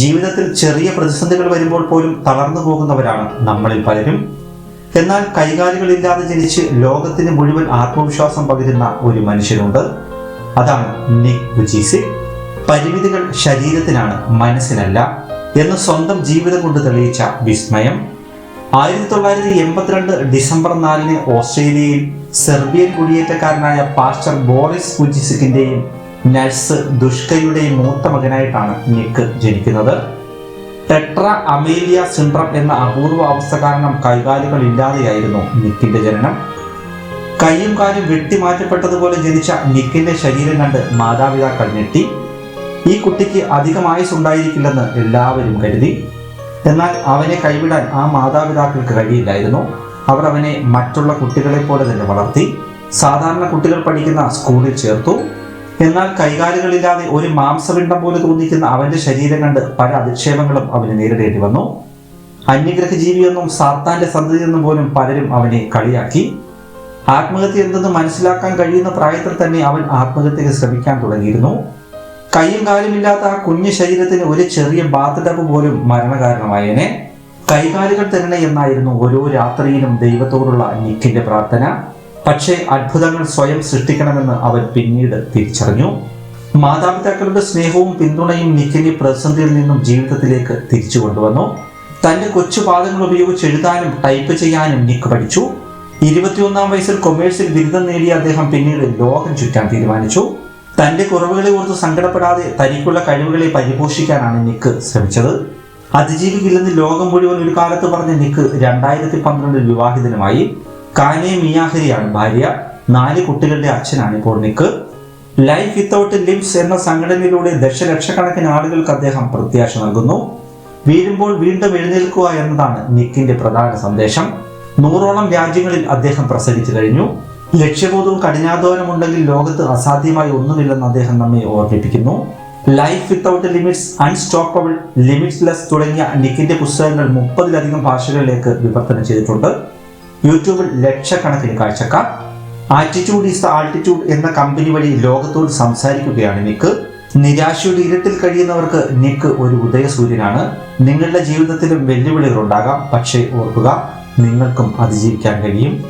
ജീവിതത്തിൽ ചെറിയ പ്രതിസന്ധികൾ വരുമ്പോൾ പോലും തളർന്നു പോകുന്നവരാണ് നമ്മളിൽ പലരും. എന്നാൽ കൈകാലുകളില്ലാതെ ജനിച്ച് ലോകത്തിന് മുഴുവൻ ആത്മവിശ്വാസം പകരുന്ന ഒരു മനുഷ്യനുണ്ട്. അതാണ് നിക് ബുജീസി പരിമിതികൾ ശരീരത്തിനാണ് മനസ്സിനല്ല എന്ന് സ്വന്തം ജീവിതം കൊണ്ട് തെളിയിച്ച വിസ്മയം. ആയിരത്തി തൊള്ളായിരത്തി എൺപത്തിരണ്ട് ഡിസംബർ നാലിന് ഓസ്ട്രേലിയയിൽ സെർബിയൻ കുടിയേറ്റക്കാരനായ പാസ്റ്റർ ബോറിസ് കുജിസിക്കിന്റെയും നഴ്സ് ദുഷ്കയുടെ മൂത്ത മകനായിട്ടാണ് നിക്ക് ജനിക്കുന്നത്. ടെട്ര അമേലിയ സിൻഡ്രം എന്ന അപൂർവ അവസ്ഥ കാരണം കൈകാലുകൾ ഇല്ലാതെയായിരുന്നു നിക്കിന്റെ ജനനം. കൈയും കാലും വെട്ടിമാറ്റപ്പെട്ടതുപോലെ ജനിച്ച നിക്കിന്റെ ശരീരം കണ്ട് മാതാപിതാക്കൾ ഞെട്ടി. ഈ കുട്ടിക്ക് അധികം ആയുസ് ഉണ്ടായിരിക്കില്ലെന്ന് എല്ലാവരും കരുതി. എന്നാൽ അവനെ കൈവിടാൻ ആ മാതാപിതാക്കൾക്ക് കഴിയില്ലായിരുന്നു. അവർ അവനെ മറ്റുള്ള കുട്ടികളെ പോലെ തന്നെ വളർത്തി. സാധാരണ കുട്ടികൾ പഠിക്കുന്ന സ്കൂളിൽ ചേർത്തു. എന്നാൽ കൈകാലുകളില്ലാതെ ഒരു മാംസപിണ്ഡം പോലെ തോന്നിക്കുന്ന അവന്റെ ശരീരം കണ്ട് പല അധിക്ഷേപങ്ങളും അവന് നേരിടേണ്ടി വന്നു. അന്യഗ്രഹ ജീവിയെന്നും സാത്താന്റെ സന്തതി എന്നും പോലും പലരും അവനെ കളിയാക്കി. ആത്മഹത്യ എന്തെന്ന് മനസ്സിലാക്കാൻ കഴിയുന്ന പ്രായത്തിൽ തന്നെ അവൻ ആത്മഹത്യക്ക് ശ്രമിക്കാൻ തുടങ്ങിയിരുന്നു. കൈയും കാലുമില്ലാത്ത ആ കുഞ്ഞു ശരീരത്തിന് ഒരു ചെറിയ ബാത്ത് ടബ് പോലും മരണകാരണമായേനെ. കൈകാലുകൾ തന്നെ എന്നായിരുന്നു ഓരോ രാത്രിയിലും ദൈവത്തോടുള്ള നിക്കിന്റെ പ്രാർത്ഥന. പക്ഷേ അത്ഭുതങ്ങൾ സ്വയം സൃഷ്ടിക്കണമെന്ന് അവൻ പിന്നീട് തിരിച്ചറിഞ്ഞു. മാതാപിതാക്കളുടെ സ്നേഹവും പിന്തുണയും നിക്കിനെ പ്രതിസന്ധിയിൽ നിന്നും ജീവിതത്തിലേക്ക് തിരിച്ചു കൊണ്ടുവന്നു. തന്റെ കൊച്ചു പാദങ്ങൾ ഉപയോഗിച്ച് എഴുതാനും ടൈപ്പ് ചെയ്യാനും നിക്ക് പഠിച്ചു. ഇരുപത്തിയൊന്നാം വയസ്സിൽ കൊമേഴ്സിൽ ബിരുദം നേടിയ അദ്ദേഹം പിന്നീട് ലോകം ചുറ്റാൻ തീരുമാനിച്ചു. തന്റെ കുറവുകളെ ഓർത്ത് സങ്കടപ്പെടാതെ തനിക്കുള്ള കഴിവുകളെ പരിപോഷിക്കാനാണ് നിക്ക് ശ്രമിച്ചത്. അതിജീവിക്കില്ലെന്ന് ലോകം മുഴുവൻ ഒരു കാലത്ത് പറഞ്ഞ നിക്ക് രണ്ടായിരത്തി പന്ത്രണ്ടിൽ വിവാഹിതനുമായി. കാനെ മിയാഹരിയാണ് ഭാര്യ. നാല് കുട്ടികളുടെ അച്ഛനാണ് ഇപ്പോൾ നിക്ക്. ലൈഫ് വിത്തൗട്ട് ലിംസ് എന്ന സംഘടനയിലൂടെ ദശലക്ഷക്കണക്കിന് ആളുകൾക്ക് അദ്ദേഹം പ്രത്യാശ നൽകുന്നു. വീഴുമ്പോൾ വീണ്ടും എഴുന്നേൽക്കുക എന്നതാണ് നിക്കിന്റെ പ്രധാന സന്ദേശം. നൂറോളം രാജ്യങ്ങളിൽ അദ്ദേഹം പ്രസംഗിച്ചു കഴിഞ്ഞു. ലക്ഷ്യബോധവും കഠിനാധ്വാനമുണ്ടെങ്കിൽ ലോകത്ത് അസാധ്യമായി ഒന്നുമില്ലെന്ന് അദ്ദേഹം നമ്മെ ഓർമ്മിപ്പിക്കുന്നു. Life without limits unstoppable limitless തുടങ്ങിയ നിക്കിന്റെ പുസ്തകങ്ങൾ മുപ്പതിലധികം ഭാഷകളിലേക്ക് വിവർത്തനം ചെയ്തിട്ടുണ്ട്. യൂട്യൂബിൽ ലക്ഷക്കണക്കിന് കാഴ്ചക്കാർ ആറ്റിറ്റ്യൂഡ് ഈസ് ദ ആൾട്ടിറ്റ്യൂഡ് എന്ന കമ്പനി വഴി ലോകത്തോട് സംസാരിക്കുകയാണ് നിക്ക്. നിരാശയുടെ ഇരുട്ടിൽ കഴിയുന്നവർക്ക് നിക്ക് ഒരു ഉദയസൂര്യനാണ്. നിങ്ങളുടെ ജീവിതത്തിലും വെല്ലുവിളികൾ ഉണ്ടാകാം പക്ഷേ ഓർക്കുക നിങ്ങൾക്കും അതിജീവിക്കാൻ കഴിയും.